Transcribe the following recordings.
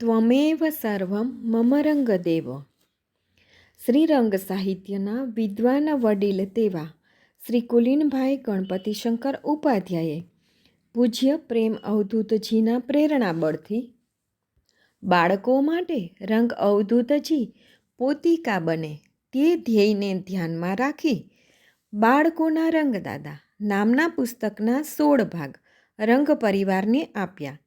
ત્વમેવ સર્વમ મમ રંગદેવ શ્રીરંગ સાહિત્યના વિદ્વાન વડીલ તેવા શ્રી કુલીનભાઈ ગણપતિશંકર ઉપાધ્યાયે પૂજ્ય પ્રેમ અવધૂતજીના પ્રેરણાબળથી બાળકો માટે રંગ અવધૂતજી પોતિકા બને તે ધ્યેયને ધ્યાનમાં રાખી બાળકોના રંગદાદા નામના પુસ્તકના સોળ ભાગ રંગ પરિવારને આપ્યા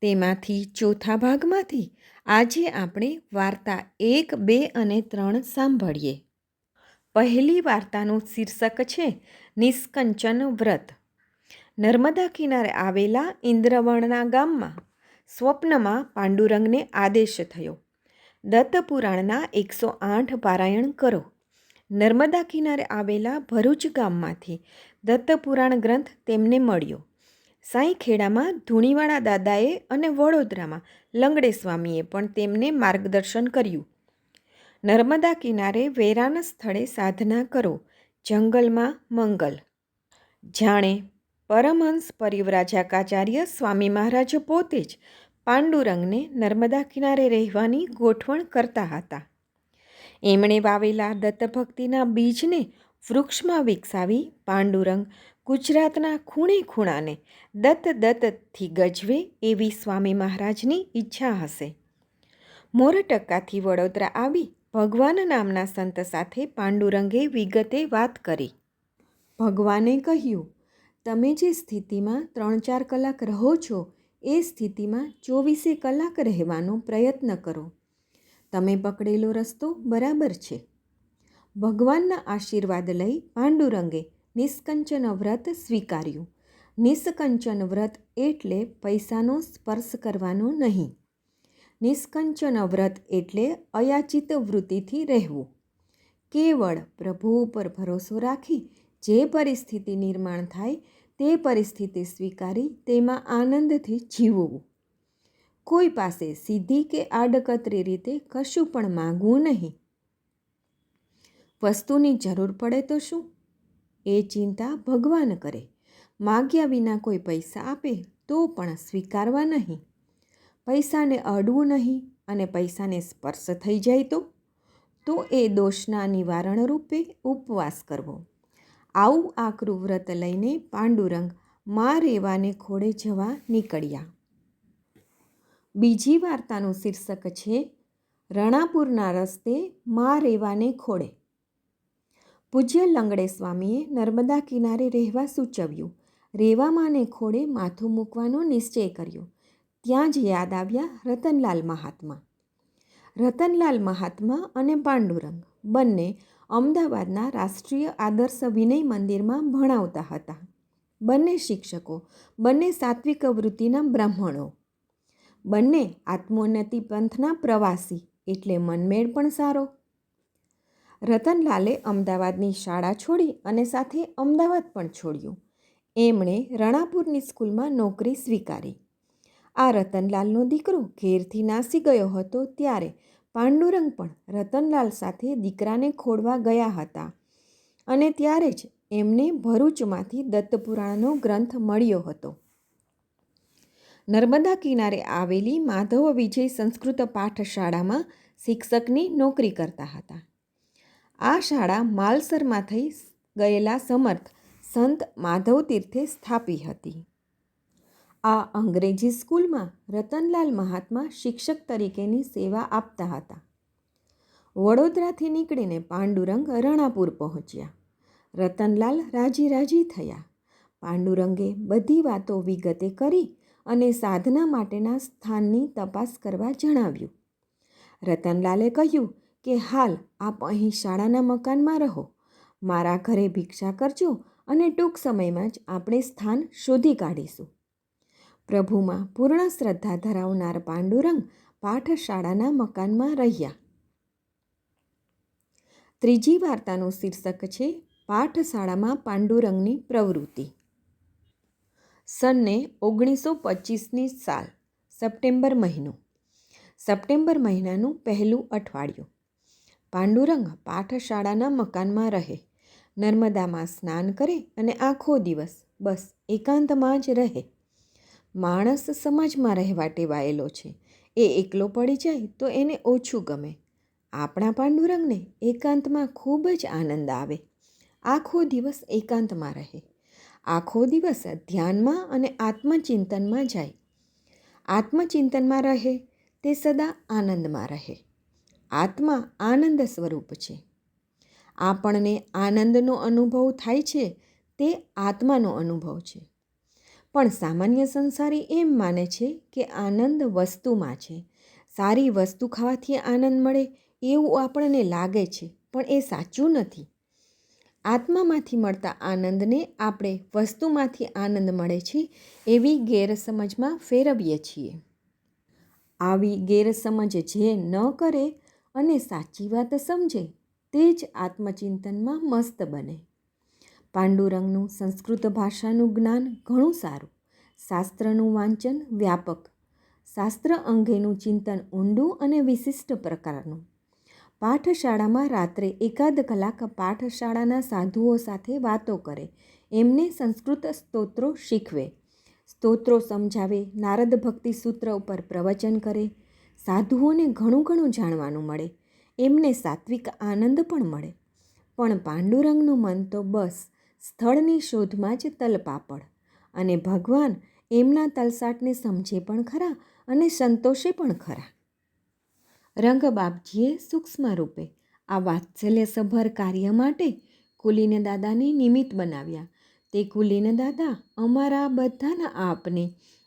તેમાંથી ચોથા ભાગમાંથી આજે આપણે વાર્તા એક, બે અને ત્રણ સાંભળીએ. પહેલી વાર્તાનું શીર્ષક છે, નિષ્કંચન વ્રત. નર્મદા કિનારે આવેલા ઇન્દ્રવર્ણના ગામમાં સ્વપ્નમાં પાંડુરંગને આદેશ થયો. દત્તપુરાણના એકસો આઠ પારાયણ કરો. નર્મદા કિનારે આવેલા ભરૂચ ગામમાંથી દત્તપુરાણ ગ્રંથ તેમને મળ્યો. સાંઈખેડામાં ધૂણીવાળા દાદાએ અને વડોદરામાં લંગડે સ્વામીએ પણ તેમને માર્ગદર્શન કર્યું. નર્મદા કિનારે વેરાના સ્થળે સાધના કરો, જંગલમાં મંગલ. જાણે પરમહંસ પરિવ્રાજાકાચાર્ય સ્વામી મહારાજ પોતે જ પાંડુરંગને નર્મદા કિનારે રહેવાની ગોઠવણ કરતા હતા. એમણે વાવેલા દત્તભક્તિના બીજને વૃક્ષમાં વિકસાવી પાંડુરંગ ગુજરાતના ખૂણે ખૂણાને દત્ત દત્તથી ગજવે એવી સ્વામી મહારાજની ઈચ્છા હશે. મોરટક્કાથી વડોદરા આવી ભગવાન નામના સંત સાથે પાંડુરંગે વિગતે વાત કરી. ભગવાને કહ્યું, તમે જે સ્થિતિમાં ત્રણ ચાર કલાક રહો છો, એ સ્થિતિમાં ચોવીસે કલાક રહેવાનો પ્રયત્ન કરો. તમે પકડેલો રસ્તો બરાબર છે. ભગવાનના આશીર્વાદ લઈ પાંડુરંગે નિષ્કંચન વ્રત સ્વીકાર્યું. નિષ્કંચન વ્રત એટલે પૈસાનો સ્પર્શ કરવાનો નહીં. નિષ્કંચન વ્રત એટલે અયાચિત વૃત્તિથી રહેવું. કેવળ પ્રભુ ઉપર ભરોસો રાખી જે પરિસ્થિતિ નિર્માણ થાય તે પરિસ્થિતિ સ્વીકારી તેમાં આનંદથી જીવવું. કોઈ પાસે સીધી કે આડકતરી રીતે કશું પણ માગવું નહીં. વસ્તુની જરૂર પડે તો શું? એ ચિંતા ભગવાન કરે. માગ્યા વિના કોઈ પૈસા આપે તો પણ સ્વીકારવા નહીં. પૈસાને અડવું નહીં અને પૈસાને સ્પર્શ થઈ જાય તો? તો એ દોષના નિવારણ રૂપે ઉપવાસ કરવો. આવું આકરું વ્રત લઈને પાંડુરંગ મા રેવાને ખોડે જવા નીકળ્યા. બીજી વાર્તાનું શીર્ષક છે, રણાપુરના રસ્તે મા રેવાને ખોડે. પૂજ્ય લંગડે સ્વામીએ નર્મદા કિનારે રહેવા સૂચવ્યું. રેવામાને ખોડે માથું મૂકવાનો નિશ્ચય કર્યો. ત્યાં જ યાદ આવ્યા રતનલાલ મહાત્મા. રતનલાલ મહાત્મા અને પાંડુરંગ બંને અમદાવાદના રાષ્ટ્રીય આદર્શ વિનય મંદિરમાં ભણાવતા હતા. બંને શિક્ષકો, બંને સાત્વિક વૃત્તિના બ્રાહ્મણો. બંને આત્મોન્નતિ પંથના પ્રવાસી એટલે મનમેળ પણ સારો રતનલાલે અમદાવાદની શાળા છોડી અને સાથે અમદાવાદ પણ છોડ્યું. એમણે રણાપુરની સ્કૂલમાં નોકરી સ્વીકારી. આ રતનલાલનો દીકરો ઘેરથી નાસી ગયો હતો ત્યારે પાંડુરંગ પણ રતનલાલ સાથે દીકરાને ખોડવા ગયા હતા અને ત્યારે જ એમને ભરૂચમાંથી દત્તપુરાણનો ગ્રંથ મળ્યો હતો. નર્મદા કિનારે આવેલી માધવ વિજય સંસ્કૃત પાઠશાળામાં શિક્ષકની નોકરી કરતા હતા. આ શાળા માલસરમાં થઈ ગયેલા સમર્થ સંત માધવ તીર્થે સ્થાપી હતી. આ અંગ્રેજી સ્કૂલમાં રતનલાલ મહાત્મા શિક્ષક તરીકેની સેવા આપતા હતા. વડોદરાથી નીકળીને પાંડુરંગ રણાપુર પહોંચ્યા. રતનલાલ રાજી રાજી થયા. પાંડુરંગે બધી વાતો વિગતે કરી અને સાધના માટેના સ્થાનની તપાસ કરવા જણાવ્યું. રતનલાલે કહ્યું કે હાલ આપ અહીં શાળાના મકાનમાં રહો. મારા ઘરે ભિક્ષા કરજો અને ટૂંક સમયમાં જ આપણે સ્થાન શોધી કાઢીશું. પ્રભુમાં પૂર્ણ શ્રદ્ધા ધરાવનાર પાંડુરંગ પાઠશાળાના મકાનમાં રહ્યા. ત્રીજી વાર્તાનું શીર્ષક છે પાઠશાળામાં પાંડુરંગની પ્રવૃત્તિ. સનને ઓગણીસો પચીસની સાલ, સપ્ટેમ્બર મહિનો. સપ્ટેમ્બર મહિનાનું પહેલું અઠવાડિયું. પાંડુરંગ પાઠશાળાના મકાનમાં રહે. નર્મદામાં સ્નાન કરે અને આખો દિવસ બસ એકાંતમાં જ રહે. માણસ સમાજમાં રહેવા ટેવાયેલો છે. એ એકલો પડી જાય તો એને ઓછું ગમે. આપણા પાંડુરંગને એકાંતમાં ખૂબ જ આનંદ આવે. આખો દિવસ એકાંતમાં રહે. આખો દિવસ ધ્યાનમાં અને આત્મચિંતનમાં જાય. આત્મચિંતનમાં રહે તે સદા આનંદમાં રહે. આત્મા આનંદ સ્વરૂપ છે. આપણને આનંદનો અનુભવ થાય છે, તે આત્માનો અનુભવ છે. પણ સામાન્ય સંસારી એમ માને છે કે આનંદ વસ્તુમાં છે. સારી વસ્તુ ખાવાથી આનંદ મળે એવું આપણને લાગે છે, પણ એ સાચું નથી. આત્મામાંથી મળતા આનંદને આપણે વસ્તુમાંથી આનંદ મળે છે એવી ગેરસમજમાં ફેરવીએ છીએ. આવી ગેરસમજ જે ન કરે અને સાચી વાત સમજે તે જ આત્મચિંતનમાં મસ્ત બને. પાંડુરંગનું સંસ્કૃત ભાષાનું જ્ઞાન ઘણું સારું. શાસ્ત્રનું વાંચન વ્યાપક. શાસ્ત્ર અંગેનું ચિંતન ઊંડું અને વિશિષ્ટ પ્રકારનું. પાઠશાળામાં રાત્રે એકાદ કલાક પાઠશાળાના સાધુઓ સાથે વાતો કરે. એમને સંસ્કૃત સ્તોત્રો શીખવે. સ્તોત્રો સમજાવે નારદ ભક્તિ સૂત્ર ઉપર પ્રવચન કરે સાધુઓને ઘણું ઘણું જાણવાનું મળે. એમને સાત્વિક આનંદ પણ મળે. પણ પાંડુરંગનું મન તો બસ સ્થળની શોધમાં જ તલપાપડ. અને ભગવાન એમના તલસાટને સમજે પણ ખરા અને સંતોષે પણ ખરા. રંગબાપજીએ સૂક્ષ્મ રૂપે આ વાત્સલ્યસભર કાર્ય માટે કુલીન દાદાને નિમિત્ત બનાવ્યા. તે કુલીન દાદા અમારા બધાના આપને